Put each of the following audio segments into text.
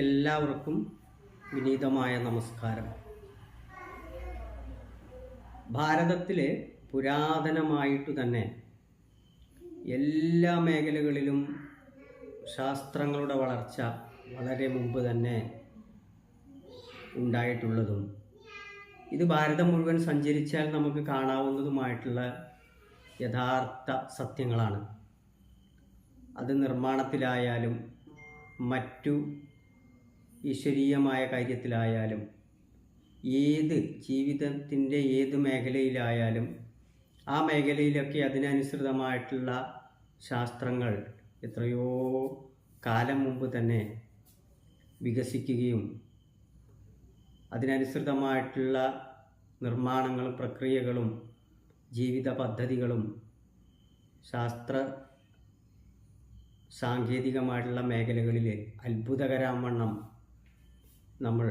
എല്ലാവർക്കും വിനീതമായ നമസ്കാരം. ഭാരതത്തിലെ പുരാതനമായിട്ടു തന്നെ എല്ലാ മേഖലകളിലും ശാസ്ത്രങ്ങളുടെ വളർച്ച വളരെ മുമ്പ് തന്നെ ഉണ്ടായിട്ടുള്ളതും ഇത് ഭാരതം മുഴുവൻ സഞ്ചരിച്ചാൽ നമുക്ക് കാണാവുന്നതുമായിട്ടുള്ള യഥാർത്ഥ സത്യങ്ങളാണ്. അത് നിർമ്മാണത്തിലായാലും മറ്റു ഈശ്വരീയമായ കാര്യത്തിലായാലും ഏത് ജീവിതത്തിന്റെ ഏത് മേഖലയിലായാലും ആ മേഖലയിലൊക്കെ അതിനനുസൃതമായിട്ടുള്ള ശാസ്ത്രങ്ങൾ എത്രയോ കാലം മുമ്പ് തന്നെ വികസിക്കുകയും അതിനനുസൃതമായിട്ടുള്ള നിർമ്മാണങ്ങളും പ്രക്രിയകളും ജീവിത പദ്ധതികളും ശാസ്ത്ര സാങ്കേതികമായിട്ടുള്ള മേഖലകളിൽ അത്ഭുതകരാവണ്ണം നമ്മൾ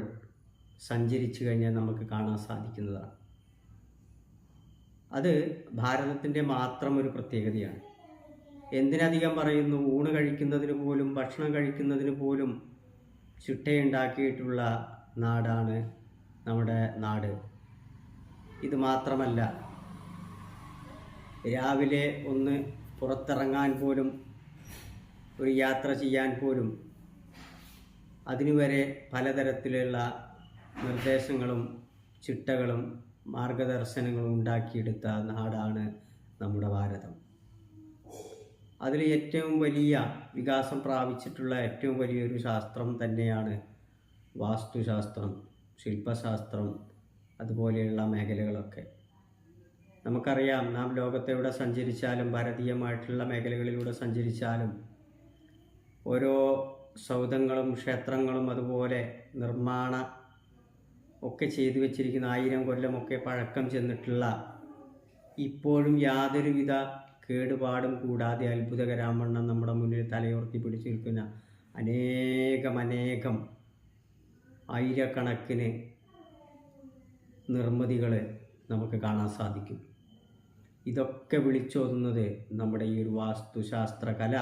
സഞ്ചരിച്ചു കഴിഞ്ഞാൽ നമുക്ക് കാണാൻ സാധിക്കുന്നതാണ്. അത് ഭാരതത്തിന്റെ മാത്രം ഒരു പ്രത്യേകതയാണ്. എന്തിനധികം പറയുന്നു ഊണ് കഴിക്കുന്നതിന് പോലും ഭക്ഷണം കഴിക്കുന്നതിന് പോലും ചിട്ടയുണ്ടാക്കിയിട്ടുള്ള നാടാണ് നമ്മുടെ നാട്. ഇത് മാത്രമല്ല രാവിലെ ഒന്ന് പുറത്തിറങ്ങാൻ പോലും ഒരു യാത്ര ചെയ്യാൻ പോലും അതിനുവരെ പലതരത്തിലുള്ള നിർദ്ദേശങ്ങളും ചിട്ടകളും മാർഗദർശനങ്ങളും ഉണ്ടാക്കിയെടുത്ത നാടാണ് നമ്മുടെ ഭാരതം. അതിൽ ഏറ്റവും വലിയ വികാസം പ്രാപിച്ചിട്ടുള്ള ഏറ്റവും വലിയൊരു ശാസ്ത്രം തന്നെയാണ് വാസ്തുശാസ്ത്രം ശില്പശാസ്ത്രം അതുപോലെയുള്ള മേഖലകളൊക്കെ. നമുക്കറിയാം നാം ലോകത്തെവിടെ സഞ്ചരിച്ചാലും ഭാരതീയമായിട്ടുള്ള മേഖലകളിലൂടെ സഞ്ചരിച്ചാലും ഓരോ സൗധങ്ങളും ക്ഷേത്രങ്ങളും അതുപോലെ നിർമ്മാണ ഒക്കെ ചെയ്തു വെച്ചിരിക്കുന്ന ആയിരം കൊല്ലമൊക്കെ പഴക്കം ചെന്നിട്ടുള്ള ഇപ്പോഴും യാതൊരുവിധ കേടുപാടും കൂടാതെ അത്ഭുതകരാമണ്ണം നമ്മുടെ മുന്നിൽ തലയുർത്തി പിടിച്ചു നിൽക്കുന്ന അനേകം അനേകം ആയിരക്കണക്കിന് നിർമ്മിതികൾ നമുക്ക് കാണാൻ സാധിക്കും. ഇതൊക്കെ വിളിച്ചോതുന്നത് നമ്മുടെ ഈ ഒരു വാസ്തുശാസ്ത്ര കല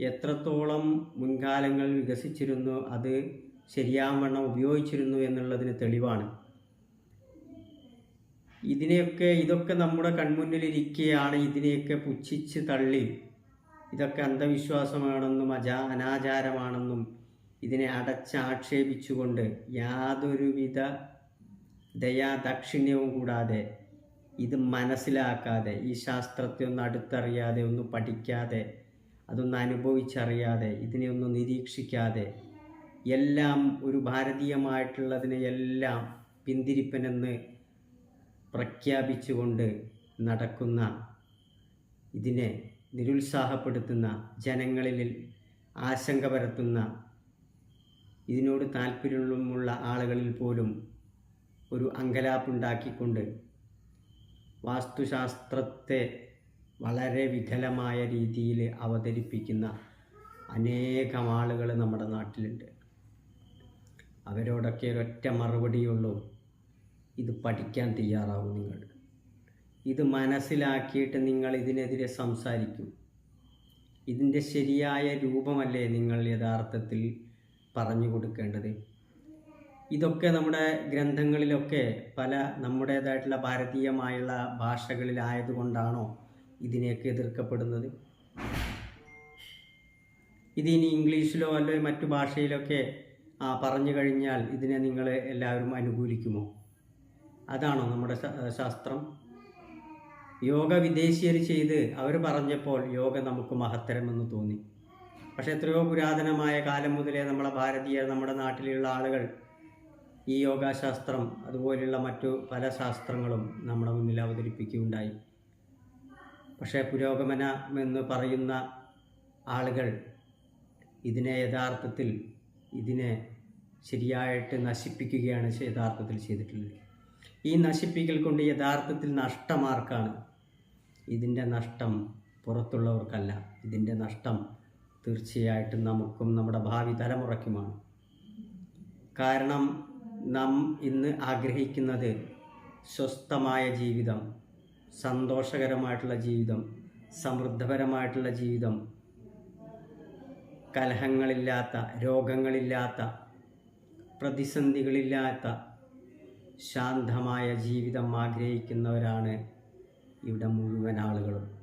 എത്രത്തോളം മുൻകാലങ്ങളിൽ വികസിച്ചിരുന്നു അത് ശരിയാവണ്ണം ഉപയോഗിച്ചിരുന്നു എന്നുള്ളതിന് തെളിവാണ്. ഇതിനെയൊക്കെ ഇതൊക്കെ നമ്മുടെ കൺമുന്നിലിരിക്കുകയാണ് ഇതിനെയൊക്കെ പുച്ഛിച്ച് തള്ളി. ഇതൊക്കെ അന്ധവിശ്വാസമാണെന്നും അജാ അനാചാരമാണെന്നും ഇതിനെ അടച്ചാക്ഷേപിച്ചുകൊണ്ട് യാതൊരുവിധ ദയാദാക്ഷിണ്യവും കൂടാതെ ഇത് മനസ്സിലാക്കാതെ ഈ ശാസ്ത്രത്തെ ഒന്ന് അടുത്തറിയാതെ ഒന്ന് പഠിക്കാതെ അതൊന്ന് അനുഭവിച്ചറിയാതെ ഇതിനെ ഒന്ന് നിരീക്ഷിക്കാതെ എല്ലാം ഒരു ഭാരതീയമായിട്ടുള്ളതിനെ എല്ലാം പിന്തിരിപ്പനെന്ന് പ്രഖ്യാപിച്ചുകൊണ്ട് നടക്കുന്ന ഇതിനെ നിരുത്സാഹപ്പെടുത്തുന്ന ജനങ്ങളിൽ ആശങ്ക പരത്തുന്ന ഇതിനോട് താല്പര്യമുള്ള ആളുകളിൽ പോലും ഒരു അങ്കലാപ്പുണ്ടാക്കിക്കൊണ്ട് വാസ്തുശാസ്ത്രത്തെ വളരെ വികലമായ രീതിയിൽ അവതരിപ്പിക്കുന്ന അനേകം ആളുകൾ നമ്മുടെ നാട്ടിലുണ്ട്. അവരോടൊക്കെ ഒരൊറ്റ മറുപടിയുള്ളൂ ഇത് പഠിക്കാൻ തയ്യാറാവും നിങ്ങൾ. ഇത് മനസ്സിലാക്കിയിട്ട് നിങ്ങൾ ഇതിനെതിരെ സംസാരിക്കും. ഇതിന്റെ ശരിയായ രൂപമല്ലേ നിങ്ങൾ യഥാർത്ഥത്തിൽ പറഞ്ഞു കൊടുക്കേണ്ടത്? ഇതൊക്കെ നമ്മുടെ ഗ്രന്ഥങ്ങളിലൊക്കെ പല നമ്മുടേതായിട്ടുള്ള ഭാരതീയമായുള്ള ഭാഷകളിലായതുകൊണ്ടാണോ ഇതിനെയൊക്കെ എതിർക്കപ്പെടുന്നത്. ഇതിനി ഇംഗ്ലീഷിലോ അല്ലെ മറ്റു ഭാഷയിലൊക്കെ ആ പറഞ്ഞു കഴിഞ്ഞാൽ ഇതിനെ നിങ്ങൾ എല്ലാവരും അനുകൂലിക്കുമോ? അതാണോ നമ്മുടെ ശാസ്ത്രം. യോഗ വിദേശീയർ ചെയ്ത് അവർ പറഞ്ഞപ്പോൾ യോഗ നമുക്ക് മഹത്തരമെന്ന് തോന്നി. പക്ഷെ എത്രയോ പുരാതനമായ കാലം മുതലേ നമ്മളെ ഭാരതീയർ നമ്മുടെ നാട്ടിലുള്ള ആളുകൾ ഈ യോഗാശാസ്ത്രം അതുപോലെയുള്ള മറ്റു പല ശാസ്ത്രങ്ങളും നമ്മുടെ മുന്നിൽ അവതരിപ്പിക്കുകയുണ്ടായി. പക്ഷേ പുരോഗമനം എന്ന് പറയുന്ന ആളുകൾ ഇതിനെ യഥാർത്ഥത്തിൽ ഇതിനെ ശരിയായിട്ട് നശിപ്പിക്കുകയാണ് യഥാർത്ഥത്തിൽ ചെയ്തിട്ടുള്ളത്. ഈ നശിപ്പിക്കൽ കൊണ്ട് യഥാർത്ഥത്തിൽ നഷ്ടമാർക്കാണ് ഇതിന്റെ നഷ്ടം പുറത്തുള്ളവർക്കല്ല. ഇതിന്റെ നഷ്ടം തീർച്ചയായിട്ടും നമുക്കും നമ്മുടെ ഭാവി തലമുറയ്ക്കുമാണ്. കാരണം നാം ഇന്ന് ആഗ്രഹിക്കുന്നത് സ്വസ്ഥമായ ജീവിതം സന്തോഷകരമായിട്ടുള്ള ജീവിതം സമൃദ്ധപരമായിട്ടുള്ള ജീവിതം കലഹങ്ങളില്ലാത്ത രോഗങ്ങളില്ലാത്ത പ്രതിസന്ധികളില്ലാത്ത ശാന്തമായ ജീവിതം ആഗ്രഹിക്കുന്നവരാണ് ഇവിടെ മുഴുവൻ ആളുകളും.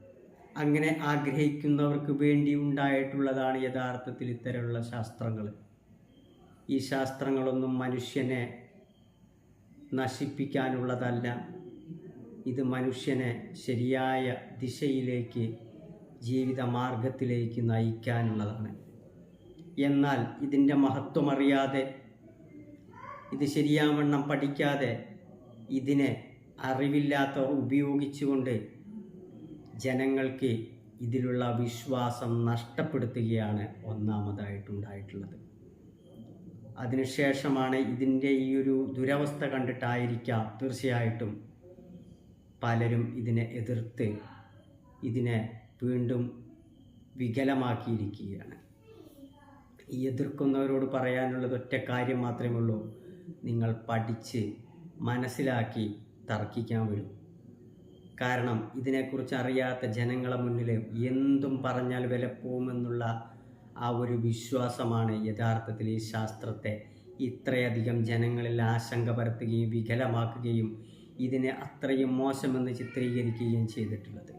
അങ്ങനെ ആഗ്രഹിക്കുന്നവർക്ക് വേണ്ടി ഉണ്ടായിട്ടുള്ളതാണ് യഥാർത്ഥത്തിൽ ഇത്തരമുള്ള ശാസ്ത്രങ്ങൾ. ഈ ശാസ്ത്രങ്ങളൊന്നും മനുഷ്യനെ നശിപ്പിക്കാനുള്ളതല്ല. ഇത് മനുഷ്യനെ ശരിയായ ദിശയിലേക്ക് ജീവിത മാർഗത്തിലേക്ക് നയിക്കാനുള്ളതാണ്. എന്നാൽ ഇതിന്റെ മഹത്വമറിയാതെ ഇത് ശരിയാവണ്ണം പഠിക്കാതെ ഇതിനെ അറിവില്ലാത്തവർ ഉപയോഗിച്ചുകൊണ്ട് ജനങ്ങൾക്ക് ഇതിലുള്ള വിശ്വാസം നഷ്ടപ്പെടുത്തുകയാണ് ഒന്നാമതായിട്ടുണ്ടായിട്ടുള്ളത്. അതിനുശേഷമാണ് ഇതിന്റെ ഈ ഒരു ദുരവസ്ഥ കണ്ടിട്ടായിരിക്കാം തീർച്ചയായിട്ടും പലരും ഇതിനെ എതിർത്ത് ഇതിനെ വീണ്ടും വികലമാക്കിയിരിക്കുകയാണ്. ഈ എതിർക്കുന്നവരോട് പറയാനുള്ളത് ഒറ്റ കാര്യം മാത്രമേ ഉള്ളൂ. നിങ്ങൾ പഠിച്ച് മനസ്സിലാക്കി തർക്കിക്കാൻ വരും കാരണം ഇതിനെക്കുറിച്ച് അറിയാത്ത ജനങ്ങളെ മുന്നിൽ എന്തും പറഞ്ഞാൽ വില പോകുമെന്നുള്ള ആ ഒരു വിശ്വാസമാണ് യഥാർത്ഥത്തിൽ ഈ ശാസ്ത്രത്തെ ഇത്രയധികം ജനങ്ങളിൽ ആശങ്ക പരത്തുകയും വികലമാക്കുകയും ഇതിനെ അത്രയും മോശമെന്ന് ചിത്രീകരിക്കുകയും ചെയ്തിട്ടുള്ളത്.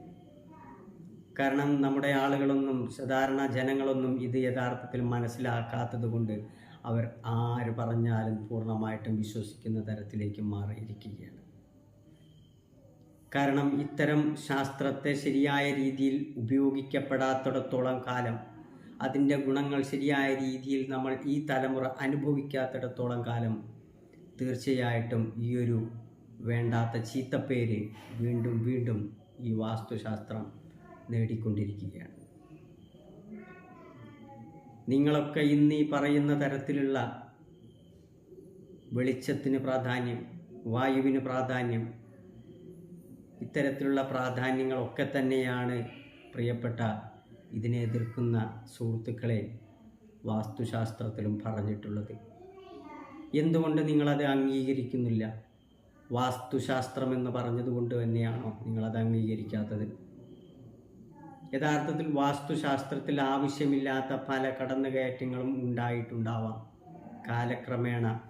കാരണം നമ്മുടെ ആളുകളൊന്നും സാധാരണ ജനങ്ങളൊന്നും ഇത് യഥാർത്ഥത്തിൽ മനസ്സിലാക്കാത്തത് കൊണ്ട് അവർ ആര് പറഞ്ഞാലും പൂർണമായിട്ടും വിശ്വസിക്കുന്ന തരത്തിലേക്ക് മാറിയിരിക്കുകയാണ്. കാരണം ഇത്തരം ശാസ്ത്രത്തെ ശരിയായ രീതിയിൽ ഉപയോഗിക്കപ്പെടാത്തിടത്തോളം കാലം അതിന്റെ ഗുണങ്ങൾ ശരിയായ രീതിയിൽ നമ്മൾ ഈ തലമുറ അനുഭവിക്കാത്തിടത്തോളം കാലം തീർച്ചയായിട്ടും ഈയൊരു വേണ്ടാത്ത ചീത്തപ്പേര് വീണ്ടും വീണ്ടും ഈ വാസ്തുശാസ്ത്രം നേടിക്കൊണ്ടിരിക്കുകയാണ്. നിങ്ങളൊക്കെ ഇന്ന് ഈ പറയുന്ന തരത്തിലുള്ള വെളിച്ചത്തിന് പ്രാധാന്യം വായുവിന് പ്രാധാന്യം ഇത്തരത്തിലുള്ള പ്രാധാന്യങ്ങളൊക്കെ തന്നെയാണ് പ്രിയപ്പെട്ട ഇതിനെ എതിർക്കുന്ന സുഹൃത്തുക്കളെ വാസ്തുശാസ്ത്രത്തിലും പറഞ്ഞിട്ടുള്ളത്. എന്തുകൊണ്ട് നിങ്ങളത് അംഗീകരിക്കുന്നില്ല? വാസ്തുശാസ്ത്രം എന്ന് പറഞ്ഞതുകൊണ്ട് തന്നെയാണോ നിങ്ങളത് അംഗീകരിക്കാത്തത്? യഥാർത്ഥത്തിൽ വാസ്തുശാസ്ത്രത്തിൽ ആവശ്യമില്ലാത്ത പല കടന്നുകയറ്റങ്ങളും ഉണ്ടായിട്ടുണ്ടാവാം. കാലക്രമേണ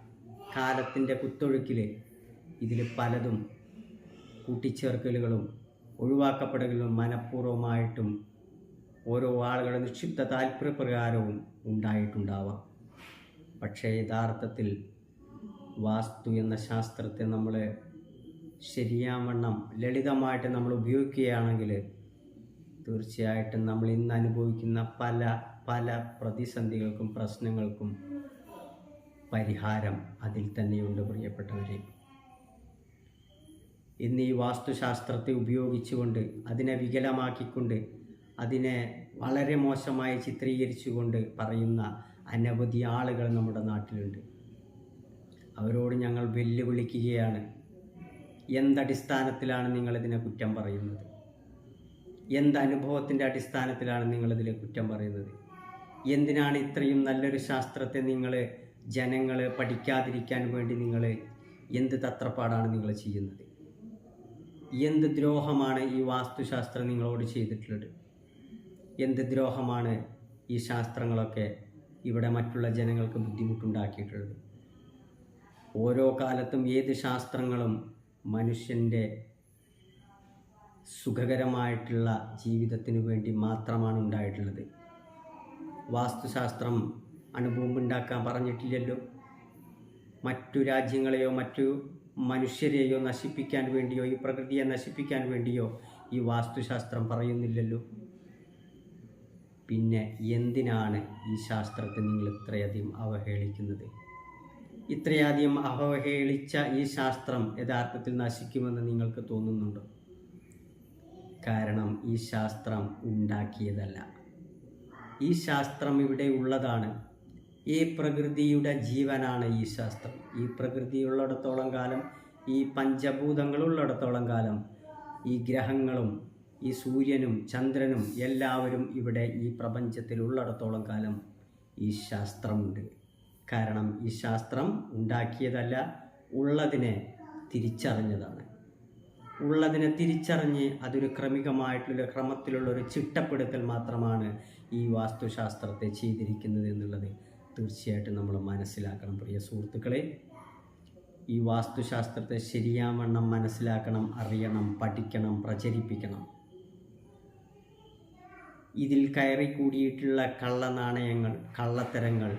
കാലത്തിന്റെ കുത്തൊഴുക്കിൽ ഇതിൽ പലതും കൂട്ടിച്ചേർക്കലുകളും ഒഴിവാക്കപ്പെടലുകളും മനഃപൂർവമായിട്ടും ഓരോ ആളുകളുടെ നിക്ഷിപ്ത താല്പര്യപ്രകാരവും ഉണ്ടായിട്ടുണ്ടാവാം. പക്ഷേ യഥാർത്ഥത്തിൽ വാസ്തു എന്ന ശാസ്ത്രത്തെ നമ്മൾ ശരിയാവണ്ണം ലളിതമായിട്ട് നമ്മൾ ഉപയോഗിക്കുകയാണെങ്കിൽ തീർച്ചയായിട്ടും നമ്മൾ ഇന്ന് അനുഭവിക്കുന്ന പല പല പ്രതിസന്ധികൾക്കും പ്രശ്നങ്ങൾക്കും പരിഹാരം അതിൽ തന്നെയുണ്ട് പ്രിയപ്പെട്ടവരെ. ഇന്ന് ഈ വാസ്തുശാസ്ത്രത്തെ ഉപയോഗിച്ചുകൊണ്ട് അതിനെ വികലമാക്കിക്കൊണ്ട് അതിനെ വളരെ മോശമായി ചിത്രീകരിച്ചുകൊണ്ട് പറയുന്ന അനവധി ആളുകൾ നമ്മുടെ നാട്ടിലുണ്ട്. അവരോട് ഞങ്ങൾ വെല്ലുവിളിക്കുകയാണ്. എന്തടിസ്ഥാനത്തിലാണ് നിങ്ങളിതിനെ കുറ്റം പറയുന്നത്? എന്ത് അനുഭവത്തിന്റെ അടിസ്ഥാനത്തിലാണ് നിങ്ങളിതിലെ കുറ്റം പറയുന്നത്? എന്തിനാണ് ഇത്രയും നല്ലൊരു ശാസ്ത്രത്തെ നിങ്ങൾ ജനങ്ങൾ പഠിക്കാതിരിക്കാൻ വേണ്ടി നിങ്ങൾ എന്ത് തത്രപ്പാടാണ് നിങ്ങൾ ചെയ്യുന്നത്? എന്ത് ദ്രോഹമാണ് ഈ വാസ്തുശാസ്ത്രം നിങ്ങളോട് ചെയ്തിട്ടുള്ളത്? എന്ത് ദ്രോഹമാണ് ഈ ശാസ്ത്രങ്ങളൊക്കെ ഇവിടെ മറ്റുള്ള ജനങ്ങൾക്ക് ബുദ്ധിമുട്ടുണ്ടാക്കിയിട്ടുള്ളത്? ഓരോ കാലത്തും ഏത് ശാസ്ത്രങ്ങളും മനുഷ്യന്റെ സുഖകരമായിട്ടുള്ള ജീവിതത്തിന് വേണ്ടി മാത്രമാണ് ഉണ്ടായിട്ടുള്ളത്. വാസ്തുശാസ്ത്രം അണുബോംബുണ്ടാക്കാൻ പറഞ്ഞിട്ടില്ലല്ലോ. മറ്റു രാജ്യങ്ങളെയോ മറ്റു മനുഷ്യരെയോ നശിപ്പിക്കാൻ വേണ്ടിയോ ഈ പ്രകൃതിയെ നശിപ്പിക്കാൻ വേണ്ടിയോ ഈ വാസ്തുശാസ്ത്രം പറയുന്നില്ലല്ലോ. പിന്നെ എന്തിനാണ് ഈ ശാസ്ത്രത്തെ നിങ്ങൾ ഇത്രയധികം അവഹേളിക്കുന്നത്? ഇത്രയധികം അവഹേളിച്ച ഈ ശാസ്ത്രം യഥാർത്ഥത്തിൽ നശിക്കുമെന്ന് നിങ്ങൾക്ക് തോന്നുന്നുണ്ടോ? കാരണം ഈ ശാസ്ത്രം ഉണ്ടാക്കിയതല്ല. ഈ ശാസ്ത്രം ഇവിടെ ഉള്ളതാണ്. ഈ പ്രകൃതിയുടെ ജീവനാണ് ഈ ശാസ്ത്രം. ഈ പ്രകൃതി ഉള്ളിടത്തോളം കാലം ഈ പഞ്ചഭൂതങ്ങൾ പഞ്ചഭൂതങ്ങളുള്ളിടത്തോളം കാലം ഈ ഗ്രഹങ്ങളും ഈ സൂര്യനും ചന്ദ്രനും എല്ലാവരും ഇവിടെ ഈ പ്രപഞ്ചത്തിൽ ഉള്ളിടത്തോളം കാലം ഈ ശാസ്ത്രമുണ്ട്. കാരണം ഈ ശാസ്ത്രം ഉണ്ടാക്കിയതല്ല ഉള്ളതിനെ തിരിച്ചറിഞ്ഞതാണ്. ഉള്ളതിനെ തിരിച്ചറിഞ്ഞ് അതൊരു ക്രമികമായിട്ടുള്ള ക്രമത്തിലുള്ള ഒരു ചിട്ടപ്പെടുത്തൽ മാത്രമാണ് ഈ വാസ്തുശാസ്ത്രത്തെ ചെയ്തിരിക്കുന്നത് എന്നുള്ളത് തീർച്ചയായിട്ടും നമ്മൾ മനസ്സിലാക്കണം. പ്രിയ സുഹൃത്തുക്കളെ ഈ വാസ്തുശാസ്ത്രത്തെ ശരിയാവണ്ണം മനസ്സിലാക്കണം അറിയണം പഠിക്കണം പ്രചരിപ്പിക്കണം. ഇതിൽ കയറി കൂടിയിട്ടുള്ള കള്ളനാണയങ്ങൾ കള്ളത്തരങ്ങൾ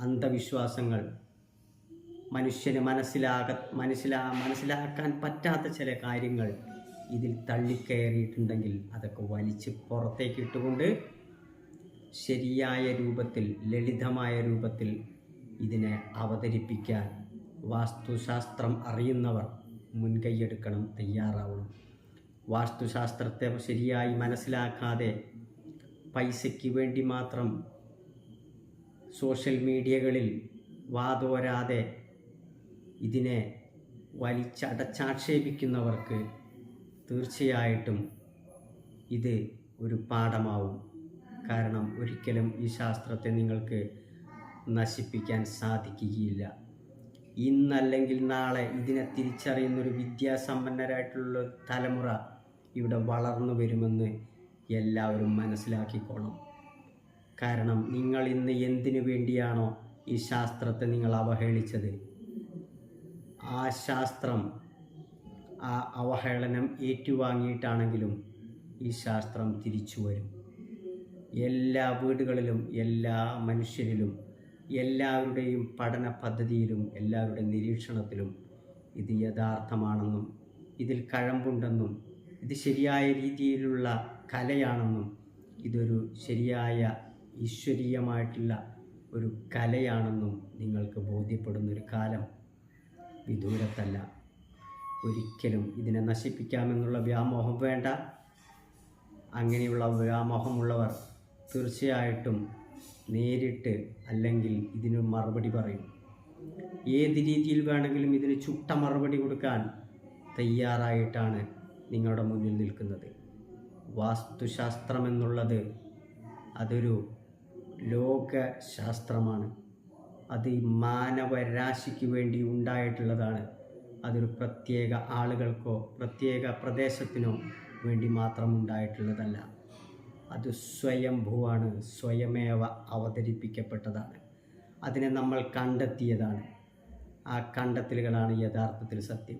അന്ധവിശ്വാസങ്ങൾ മനുഷ്യന് മനസ്സിലാക മനസ്സിലാ മനസ്സിലാക്കാൻ പറ്റാത്ത ചില കാര്യങ്ങൾ ഇതിൽ തള്ളിക്കയറിയിട്ടുണ്ടെങ്കിൽ അതൊക്കെ വലിച്ച് പുറത്തേക്ക് ഇട്ടുകൊണ്ട് ശരിയായ രൂപത്തിൽ ലളിതമായ രൂപത്തിൽ ഇതിനെ അവതരിപ്പിക്കാൻ വാസ്തുശാസ്ത്രം അറിയുന്നവർ മുൻകൈയെടുക്കണം തയ്യാറാവണം. വാസ്തുശാസ്ത്രത്തെ ശരിയായി മനസ്സിലാക്കാതെ പൈസയ്ക്ക് വേണ്ടി മാത്രം സോഷ്യൽ മീഡിയകളിൽ വാതോരാതെ ഇതിനെ വലിച്ചടച്ചാക്ഷേപിക്കുന്നവർക്ക് തീർച്ചയായിട്ടും ഇത് ഒരു പാഠമാവും. കാരണം ഒരിക്കലും ഈ ശാസ്ത്രത്തെ നിങ്ങൾക്ക് നശിപ്പിക്കാൻ സാധിക്കുകയില്ല. ഇന്നല്ലെങ്കിൽ നാളെ ഇതിനെ തിരിച്ചറിയുന്നൊരു വിദ്യാസമ്പന്നരായിട്ടുള്ള തലമുറ ഇവിടെ വളർന്നു വരുമെന്ന് എല്ലാവരും മനസ്സിലാക്കിക്കോണം. കാരണം നിങ്ങൾ ഇന്ന് എന്തിനു വേണ്ടിയാണോ ഈ ശാസ്ത്രത്തെ നിങ്ങൾ അവഹേളിച്ചത്? ആ ശാസ്ത്രം ആ അവഹേളനം ഏറ്റുവാങ്ങിയിട്ടാണെങ്കിലും ഈ ശാസ്ത്രം തിരിച്ചു വരും. എല്ലാ വീടുകളിലും എല്ലാ മനുഷ്യരിലും എല്ലാവരുടെയും പഠന പദ്ധതിയിലും എല്ലാവരുടെയും നിരീക്ഷണത്തിലും ഇത് യഥാർത്ഥമാണെന്നും ഇതിൽ കഴമ്പുണ്ടെന്നും ഇത് ശരിയായ രീതിയിലുള്ള കലയാണെന്നും ഇതൊരു ശരിയായ ഈശ്വരീയമായിട്ടുള്ള ഒരു കലയാണെന്നും നിങ്ങൾക്ക് ബോധ്യപ്പെടുന്നൊരു കാലം വിദൂരത്തല്ല. ഒരിക്കലും ഇതിനെ നശിപ്പിക്കാമെന്നുള്ള വ്യാമോഹം വേണ്ട. അങ്ങനെയുള്ള വ്യാമോഹമുള്ളവർ തീർച്ചയായിട്ടും നേരിട്ട് അല്ലെങ്കിൽ ഇതിന് മറുപടി പറയും. ഏത് രീതിയിൽ വേണമെങ്കിലും ഇതിന് ചുട്ട മറുപടി കൊടുക്കാൻ തയ്യാറായിട്ടാണ് നിങ്ങളുടെ മുന്നിൽ നിൽക്കുന്നത്. വാസ്തുശാസ്ത്രമെന്നുള്ളത് അതൊരു ലോകശാസ്ത്രമാണ്. അത് ഈ മാനവരാശിക്ക് വേണ്ടി ഉണ്ടായിട്ടുള്ളതാണ്. അതൊരു പ്രത്യേക ആളുകൾക്കോ പ്രത്യേക പ്രദേശത്തിനോ വേണ്ടി മാത്രം ഉണ്ടായിട്ടുള്ളതല്ല. അത് സ്വയംഭൂവാണ് സ്വയമേവ അവതരിപ്പിക്കപ്പെട്ടതാണ്. അതിനെ നമ്മൾ കണ്ടെത്തിയതാണ്. ആ കണ്ടെത്തലുകളാണ് യഥാർത്ഥത്തിൽ സത്യം.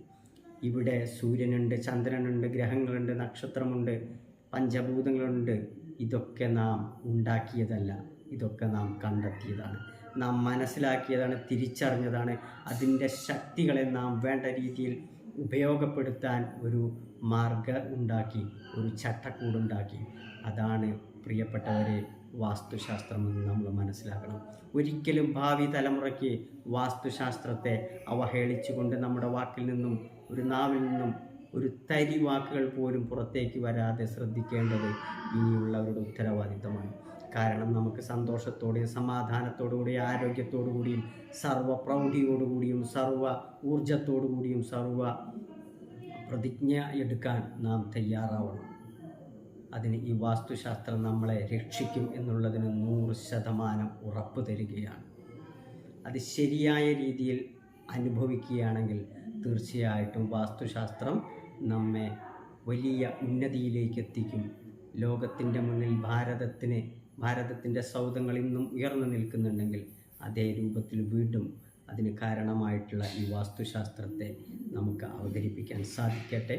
ഇവിടെ സൂര്യനുണ്ട് ചന്ദ്രനുണ്ട് ഗ്രഹങ്ങളുണ്ട് നക്ഷത്രമുണ്ട് പഞ്ചഭൂതങ്ങളുണ്ട്. ഇതൊക്കെ നാം ഉണ്ടാക്കിയതല്ല. ഇതൊക്കെ നാം കണ്ടെത്തിയതാണ്. നാം മനസ്സിലാക്കിയതാണ് തിരിച്ചറിഞ്ഞതാണ്. അതിന്റെ ശക്തികളെ നാം വേണ്ട രീതിയിൽ ഉപയോഗപ്പെടുത്താൻ ഒരു മാർഗ ഉണ്ടാക്കി ഒരു ചട്ടക്കൂടുണ്ടാക്കി. അതാണ് പ്രിയപ്പെട്ടവരെ വാസ്തുശാസ്ത്രമെന്ന് നമ്മൾ മനസ്സിലാക്കണം. ഒരിക്കലും ഭാവി തലമുറയ്ക്ക് വാസ്തുശാസ്ത്രത്തെ അവഹേളിച്ചുകൊണ്ട് നമ്മുടെ വാക്കിൽ നിന്നും ഒരു നാവിൽ നിന്നും ഒരു തരി വാക്കുകൾ പോലും പുറത്തേക്ക് വരാതെ ശ്രദ്ധിക്കേണ്ടത് ഇനിയുള്ളവരുടെ ഉത്തരവാദിത്തമാണ്. കാരണം നമുക്ക് സന്തോഷത്തോടെയും സമാധാനത്തോടുകൂടിയും ആരോഗ്യത്തോടുകൂടിയും സർവ പ്രൗഢിയോടുകൂടിയും സർവ ഊർജത്തോടുകൂടിയും സർവ പ്രതിജ്ഞ എടുക്കാൻ നാം തയ്യാറാവണം. അതിന് ഈ വാസ്തുശാസ്ത്രം നമ്മളെ രക്ഷിക്കും എന്നുള്ളതിന് നൂറ് ശതമാനം ഉറപ്പ് തരികയാണ്. അത് ശരിയായ രീതിയിൽ അനുഭവിക്കുകയാണെങ്കിൽ തീർച്ചയായിട്ടും വാസ്തുശാസ്ത്രം നമ്മെ വലിയ ഉന്നതിയിലേക്ക് എത്തിക്കും ലോകത്തിന്റെ മുന്നിൽ ഭാരതത്തിന് ഭാരതത്തിന്റെ സൗദങ്ങൾ ഇന്നും ഉയർന്നു നിൽക്കുന്നുണ്ടെങ്കിൽ അതേ രൂപത്തിൽ വീണ്ടും അതിന് കാരണമായിട്ടുള്ള ഈ വാസ്തുശാസ്ത്രത്തെ നമുക്ക് അവതരിപ്പിക്കാൻ സാധിക്കട്ടെ.